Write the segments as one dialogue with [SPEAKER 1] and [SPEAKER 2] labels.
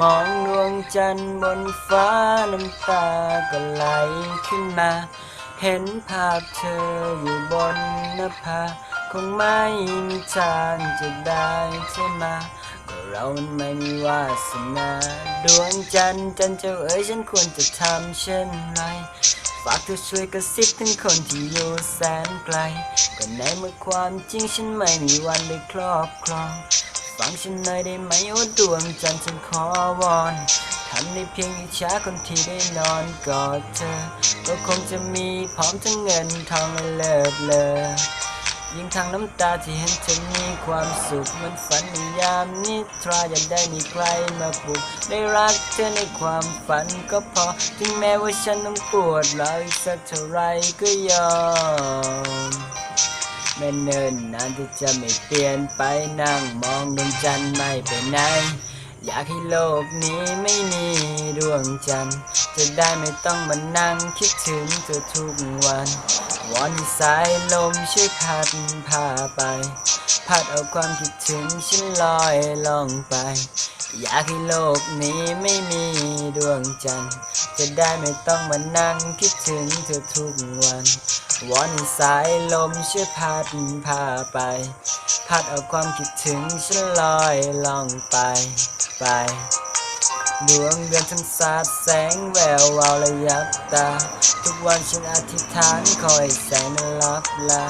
[SPEAKER 1] มองดวงจันทร์บนฟ้าน้ำตาก็ไหลขึ้นมา เห็นภาพเธออยู่บนหน้าผาคงไม่มีทางจะได้เธอมา ก็เรามันไม่มีวาสนา ดวงจันทร์จันทร์เจ้าเอ๋ยฉันควรจะทำเช่นไร ฝากเธอช่วยกระซิบถึงคนที่อยู่แสนไกล ก็ในเมื่อความจริงฉันไม่มีวันได้ครอบครอง ฟังฉันหน่อยได้ไหมโอ้ดวงจันทร์ฉันขอวอนทำได้เพียงอิจฉาคนที่ได้นอนกอดเธอ ก็คงจะมีพร้อมทั้งเงินทองและเลิศเลอยิ่งทางน้ำตาที่เห็นเธอมีความสุขมันฝันในยามนิทราอยากได้มีใครมาปลุกได้รักเธอในความฝันก็พอ ถึงแม้ว่าฉันต้องปวดร้าวอีกสักเท่าไรก็ยอม แม้เนินนานที่จะไม่เปลี่ยนไปนั่งมองดวงจันทร์ไม่ไปไหน อยากให้โลกนี้ไม่มีดวงจันทร์ จะได้ไม่ต้องมานั่งคิดถึงเธอทุกวัน วอนให้สายลมช่วยพัดพาไป พัดเอาความคิดถึงฉันลอยล่องไป อยากให้โลกนี้ไม่มีดวงจันทร์ จะได้ไม่ต้องมานั่งคิดถึงเธอทุกวัน วอนสายลมช่วยพัดพาไป พัดเอาความคิดถึงฉันลอยล่องไปไป ดวงเดือนทั้งสาดแสงแวววาวระยับตา ทุกวันฉันอธิษฐานคอยแสงนั้นลับลา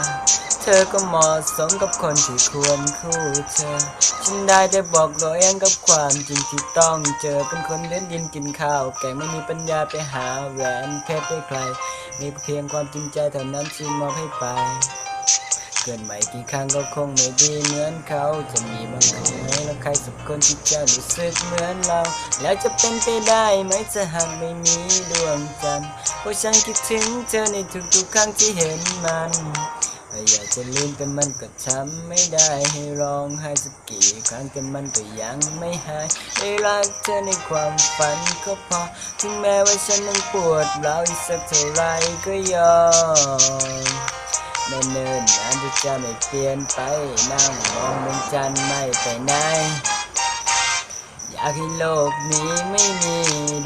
[SPEAKER 1] ธอก็เหมาะสมกับคนที่ควรคู่เธอ ฉันได้แต่บอกตัวเองกับความจริงที่ต้องเจอเป็นคนเดินดินกินข้าวแกงไม่มีปัญญาไปหาแหวนเพชรให้ใคร มีเพียงความจริงใจเท่านั้นที่มอบให้ไป เกินใหม่กี่ครั้งก็คงไม่ดีเหมือนเขาจะมีบางคนไหมแล้วใครสักคนที่จะรู้สึกเหมือนเรา แล้วจะเป็นไปได้ไหมจะหากไม่มีดวงจันทร์เพราะฉันคิดถึงเธอในทุกๆครั้งที่เห็นมัน อยากจะลืมแต่มันก็ทำไม่ได้ให้ร้องไห้สักกี่ครั้งแต่มันก็ยังไม่หายได้รักเธอในความฝันก็พอ ถึงแม้ว่าฉันนั้นปวดร้าวอีกสักเท่าไรก็ยอมไม่เนิ่นนานจะจะไม่เปลี่ยนไปนั่งมองดวงจันทร์ไม่ไปไหน อยากให้โลกนี้ไม่มี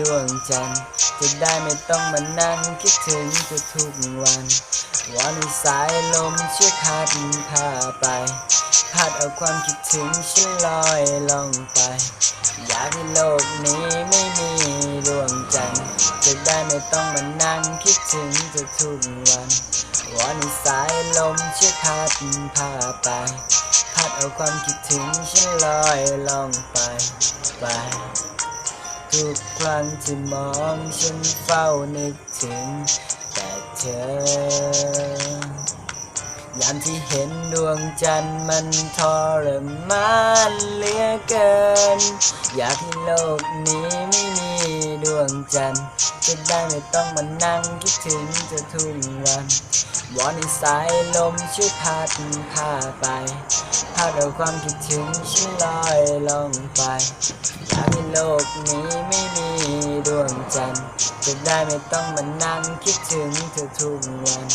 [SPEAKER 1] ดวงจันทร์จะได้ไม่ต้องมานั่งคิดถึงเธอทุกวันวอนสายลมช่วยพัดพาไป พัดเอาความคิดถึงฉันลอยล่องไป อยากให้โลกนี้ไม่มีดวงจันทร์จะได้ไม่ต้องมานั่งคิดถึงเธอทุกวันวอนสายลมช่วยพัดพาไป พัดเอาความคิดถึงฉันลอยล่องไปไป ทุกครั้งที่มองฉันเฝ้านึกถึง แต่เธอยามที่เห็นดวงจันทร์มันทรมานเหลือเกิน อยากให้โลกนี้ไม่มีดวงจันทร์จะได้ไม่ต้องมานั่งคิดถึงเธอทุกวันวอนให้สายลมช่วยพัดพาไป พัดเอาความคิดถึงฉันลอยลงไปอยากให้โลกนี้ไม่มีดวงจันทร์จะได้ไม่ต้องมานั่งคิดถึงเธอทุกวัน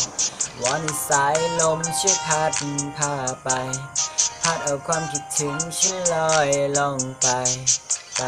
[SPEAKER 1] วอนสายลมช่วยพัดพาไป พัดเอาความคิดถึงฉันลอยลงไปไป